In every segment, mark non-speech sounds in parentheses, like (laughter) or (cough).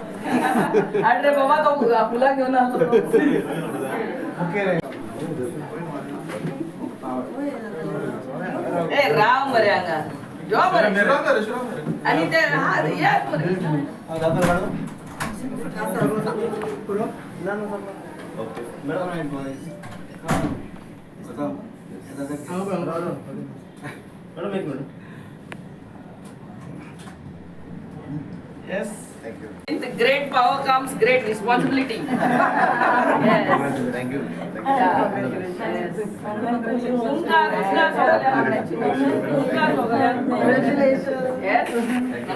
अरे बाबा तो फुला घेऊन आलो. ए राम मरे अंगा. जेव्हा आणि ते हा या मरे Yes. Thank you. With great power comes great responsibility. (laughs) yes. Thank you. Thank you. Congratulations. Yes. Thank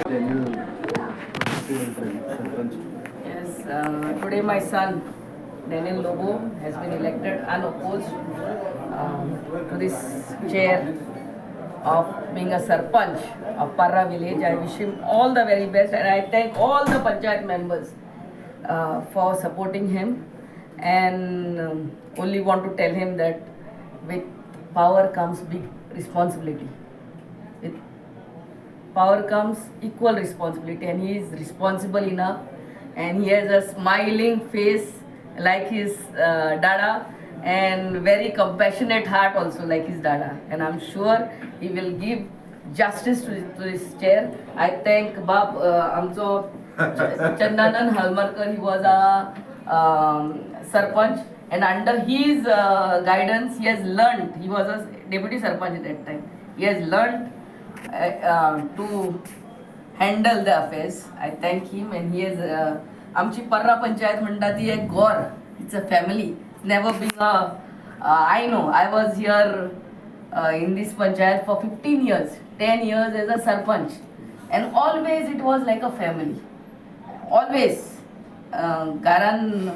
you. Yes. Uh, today my son Daniel Lobo has been elected unopposed um, to this chair of being a sarpanch of Parra village. I wish him all the very best and I thank all the panchayat members uh, for supporting him and um, only want to tell him that with power comes big responsibility. With power comes equal responsibility and he is responsible enough and he has a smiling face like his uh, dada and very compassionate heart also like his dada. And i'm sure he will give justice to, to this chair. I thank bab uh, amcho (laughs) chandanan halmarkar he was a um, sarpanch. And under his uh, guidance he has learned. He was a deputy sarpanch at that time. He has learned uh, uh, to handle the affairs. I thank him and he has uh, आमची पर्रा पंचायत म्हणटा ती एक गोर it's a family never been a I know I was here in this panchayat for fifteen years ten years as a sarpanch and always it was like a family always कारण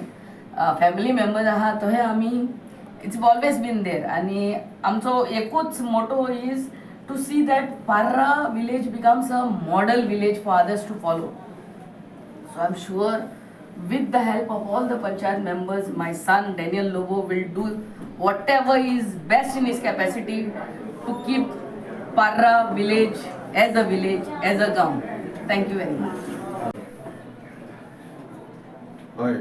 family members आहात तो हे आम्ही. It's always been there आणि आमचो एकूच motto is to see that Parra village becomes a model village for others to follow So I'm sure with the help of all the panchayat members, my son Daniel Lobo will do whatever is best in his capacity to keep Parra village as a village, as a gaon. Thank you very much. हय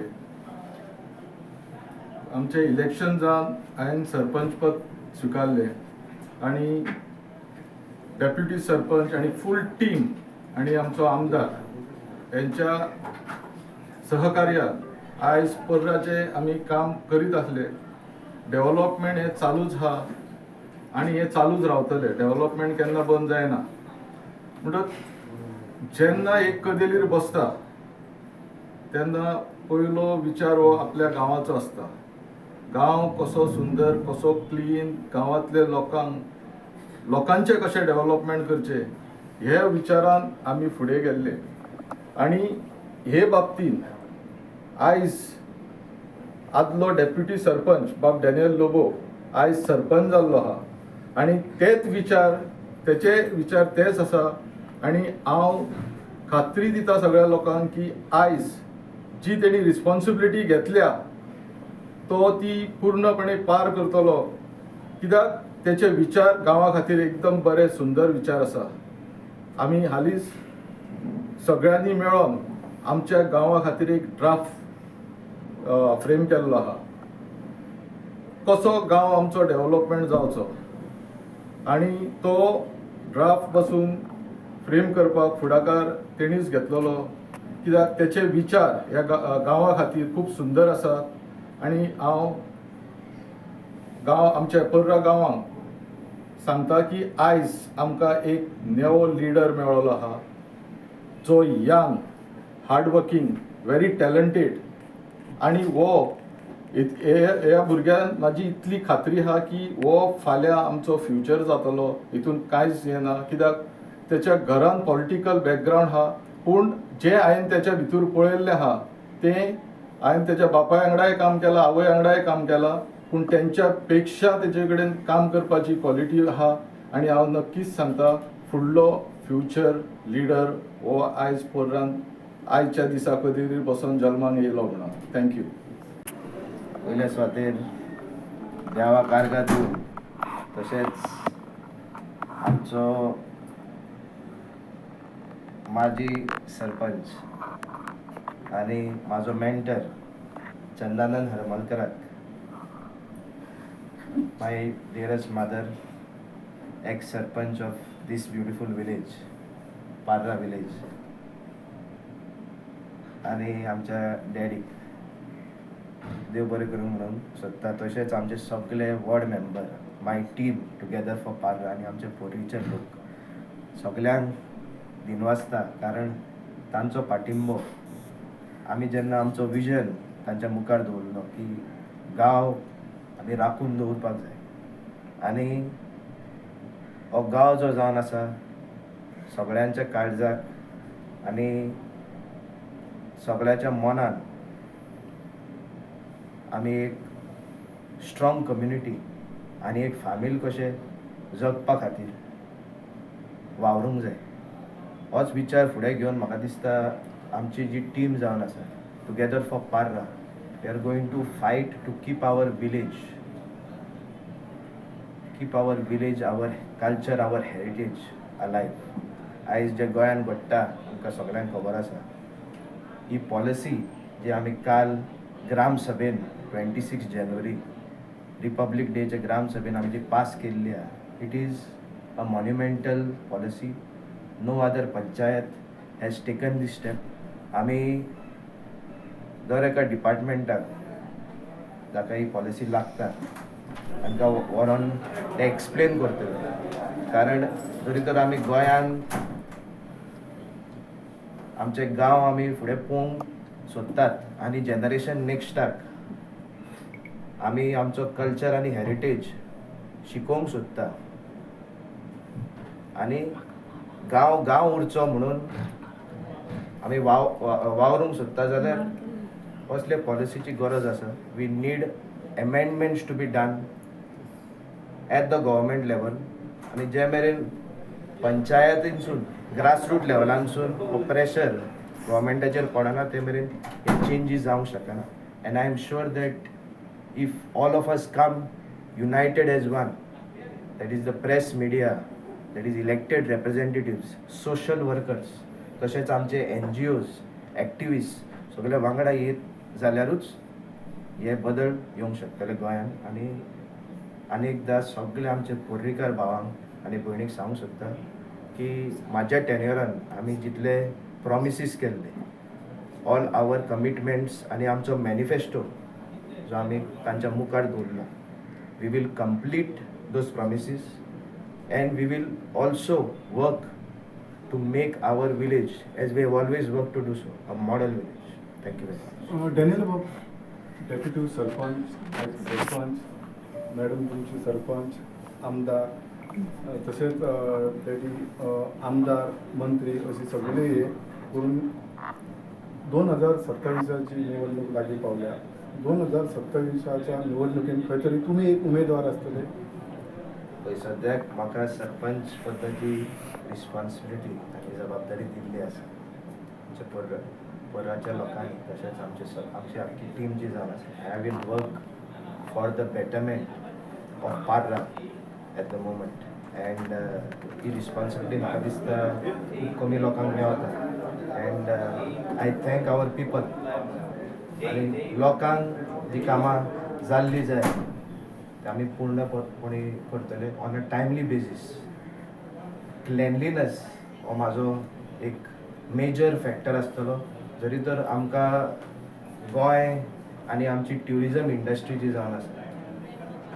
आमचे election जावन हांवें सरपंच पद स्विकारलें आनी deputy sarpanch आनी full team आनी आमचो आमदार यांच्या सहकार्यात आयज पर्राचें आमी काम करीत आसले डेव्हलपमेंट हें चालूच हा आनी हें चालूच रावतले. डेव्हलपमेंट केन्ना बंद जायना. म्हणटच जेन्ना एक कदेलीर बसता तेन्ना पयलो विचार हो आपल्या गांवाचो आसता गांव कसो सुंदर कसो क्लीन गांवांतले लोकांक लोकांचे कशें डेव्हलपमेंट करचें हे विचारान आमी फुडें गेल्ले. आनी हे बाबतींत आयज आदलो डेप्युटी सरपंच बाब डॅनियल लोबो आयज सरपंच जाल्लो आहा आनी तेच विचार तेचे विचार तेच आसा. आनी हांव खात्री दिता सगळ्या लोकांक की आयज जी तेणी रिस्पॉन्सिबिलिटी घेतल्या तो ती पूर्णपणे पार करतलो. कित्याक? तेचे विचार गांवा खातीर एकदम बरे सुंदर विचार आसा. आमी हालींच सगळ्यांनी मेळोन आमच्या गांवा खातीर एक ड्राफ्ट फ्रेम केल्लो आहा. कसो गांव आमचो डेव्हलपमेंट जावचो आनी तो ड्राफ्टपासून फ्रेम करपाक फुडाकार तेणीच घेतलेलो. कित्याक तेचे विचार ह्या गांवा खातीर खूब सुंदर आसात आनी हांव गांव आमच्या पर्रा गांवांक सांगता की आयज आमकां एक नेवो लिडर मेळ्ळो आहा. जो यंग हार्डवर्किंग व्हेरी टॅलंटेड आनी हो इत- हे- ह्या भुरग्यान म्हाजी इतली खात्री आहा की हो फाल्यां आमचो फ्युचर जातलो हितून कांयच हें ना कित्याक? तेच्या घरान पॉलिटिकल बॅकग्रावंड आहा पूण जें हांवें तेच्या भितर पळयल्लें आहा तें हांवें त्याच्या बापाय वांगडाय काम केलां आवय वांगडाय काम केलां पूण तेंच्या पेक्षा तेजे कडेन काम करपाची क्वॉलिटी आहा आनी हांव नक्कीच सांगता फुडलो फ्युचर लिडर हो आयज पोरान आयच्या दिसा कधी बसून जल्माक येयलो म्हणून. थँक्यू पयल्या सुवातेर देवा कारगा दिवन तशेंच आमचो माजी सरपंच आनी म्हाजो mentor Chandanand हरमलकराक my dearest mother ex sarpanch this this beautiful village village. Village आनी आमच्या डॅडीक देव बरें करूं म्हणून सोदता तशेंच आमचे सगळे ward member my team together for Parra आनी आमचे पोरीचे लोक. सगल्यांक दिनवासता कारण तांचो पाठिंबो. आमी जेन्ना आमचो विजन तांच्या मुखार दवरलो की गांव आमी राखून दवरपाक जाय आनी हो गांव जो जावन आसा सगळ्यांच्या काळजाक आनी सगळ्याच्या मनान आमी एक स्ट्रॉंग कम्युनिटी आनी एक फामील कशें जगपा खातीर वावरूंक जाय. होच विचार फुडें घेवन म्हाका दिसता आमची जी टीम जावन आसा together for Parra we are going to fight to keep our village keep our village our culture our heritage alive आयज जे गोंयान घडटा आमकां सगळ्यांक खबर आसा ही पॉलिसी जी आमी काल ग्राम सभेन ट्वेंटी सिक्स जानेवारी रिपब्लीक डेचे ग्राम सभेन आमी जी पास केल्ली आहा it is a monumental policy no other panchayat has taken the step आमी दर एका डिपार्टमेंटाक जाका ही पॉलिसी लागता तांकां व्हरोन ते एक्सप्लेन करतले कारण तरी तर आमी गोंयान आमचे गांव आमी फुडें पळोवंक सोदतात आनी जनरेशन नेक्स्टाक आमी आमचो कल्चर आनी हेरिटेज शिकोवंक सोदता आनी गांव गांव उरचो म्हणून आमी वाव वा- वावरूंक सोदता जाल्यार असले पॉलिसीची गरज आसा. We need amendments to be done at the government level आनी जे मेरेन पंचायतीनसून ग्रासरूट लेवलानसून प्रेशर गव्हर्मेंटाचेर पडना ते मेरेन हे चेंजीस जावंक शकना. And I am sure that if all of us come united as one that is the press media that is elected representatives social workers तशेंच आमचे एन जी ओज ॲक्टिविस्ट सगळे वांगडा येत जाल्यारूच हे बदल येवंक शकतले गोंयांत आनी आनी एकदां सगळे आमचे पर्रीकार भावांक आनी भयणीक सांगूंक सोदता की म्हाज्या टेन्युअरान आमी जितले प्रॉमिसीस केल्ले ऑल आवर कमिटमेंट्स आनी आमचो मॅनिफेस्टो जो आमी तांच्या मुखार दवरला we will complete those promises and we will also work to make our village as we have always work to do so a model village thank you very much Daniel बाब deputy sarpanch sarpanch madam तुमची सरपंच आमदार तसेच uh, तशेंच आमदार uh, मंत्री अशी सगळे हे करून दोन हजार सत्तावीसाची निवडणूक लागीं पावल्या. दोन हजार सत्तावीसाच्या निवडणुकीत खंय तरी तुमी एक उमेदवार आसतले पळय सद्याक म्हाका सरपंच पदाची रिस्पॉन्सिबिलिटी आनी जबाबदारी दिल्ली आसा आमच्या बऱ्याचशा लोकांनी तशेंच आमचे आमची आख्खी टीम जी जावन आसा I will work for the betterment of Parra at the moment and he responsibility म्हाका दिसता खूब कमी लोकांक मेळटा and I thank our people आनी लोकांक जी कामां जाल्ली जाय ते आमी पूर्णपणे करतले on a timely basis cleanliness हो म्हाजो एक मेजर फॅक्टर आसतलो जरी तर आमकां गोंय आनी आमची ट्युरिजम इंडस्ट्री जी जावन आसा.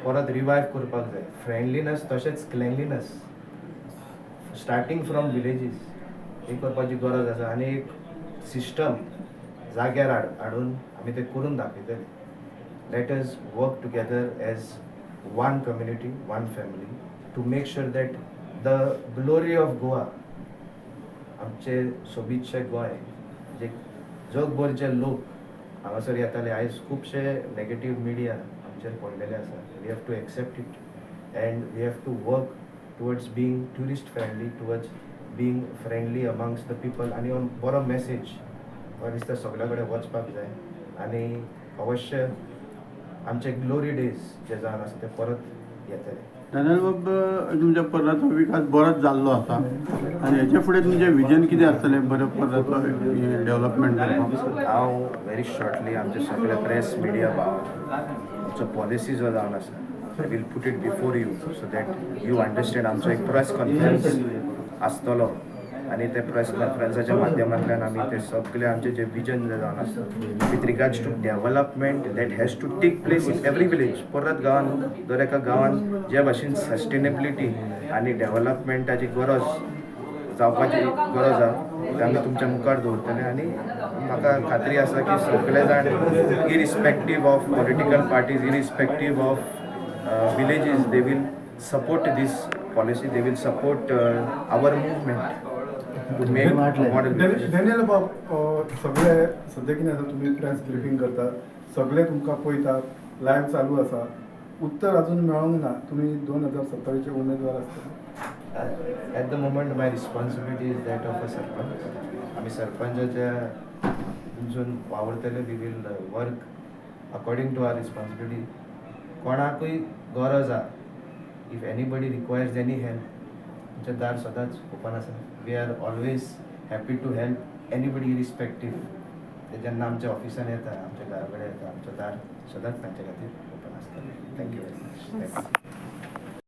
परत रिवायव करपाक जाय. फ्रेंडलीनस तशेंच क्लेनलीनस स्टार्टींग फ्रॉम विलेजीस ही करपाची गरज आसा. आनी एक सिस्टम जाग्यार हाड हाडून आमी ते करून दाखयतले. Let us work together as one community one family to make sure that the glory of Goa आमचे सोबीतचे गोंय जे जगभरचे लोक हांगासर येताले. आयज खुबशे नेगेटीव मिडिया आमचेर पडलेले आसा we have to accept it and we have to work towards being tourist friendly towards being friendly amongst the people आनी ऑन बरो मेसेज म्हाका दिसता सगळ्या कडेन वचपाक जाय. आनी अवश्य आमचे ग्लोरी डेज जे जावन आसा ते परत येतले बाब तुमच्या परराचो विकास बरोच जाल्लो आसा आनी हेचे फुडें तुमचें विजन कितें आसतलें बरें परराचो डेवलपमेंट करपाक हांव व्हेरी शॉर्टली आमचे सगळे प्रेस मिडिया आमचो पॉलिसी जो जावन आसा I will put it before you so that you understand आमचो एक प्रेस कॉन्फरन्स आसतलो आनी ते प्रेस कॉन्फरन्साच्या माध्यमांतल्यान आमी ते सगळे आमचे जे विजन जे जावन आसा with regards to development that has to take place in every village परत गांवान दर एका गांवान ज्या भाशेन सस्टेनेबिलिटी आनी डेव्हलपमेंटाची गरज जावपाची गरज आसा ते आमी तुमच्या मुखार दवरतले आनी म्हाका खात्री आसा की सगळे जाण irrespective of political parties irrespective of villages they will support this policy they will support our movement Daniel बाब सगळे सद्या कितें आसा तुमी प्रेस ब्रिफींग करतात सगळे तुमकां पळयतात लायव्ह चालू आसा उत्तर अजून मेळोंक ना तुमी दोन हजार सत्तराचे उमेदवार आसतले at the moment my responsibility is that of a sarpanch. आमी सरपंचाच्या थंयसून वावरतले we will work according to our responsibility कोणाकूय गरज आहा. If anybody requires any help आमचें दार सदांच ओपन आसा we are always happy to help anybody irrespective ते जेन्ना आमच्या ऑफिसान येता आमच्या घरा कडेन येता आमचो दार सदांच तांचे खातीर ओपन आसता थँक्यू वेरी मच थँक्यू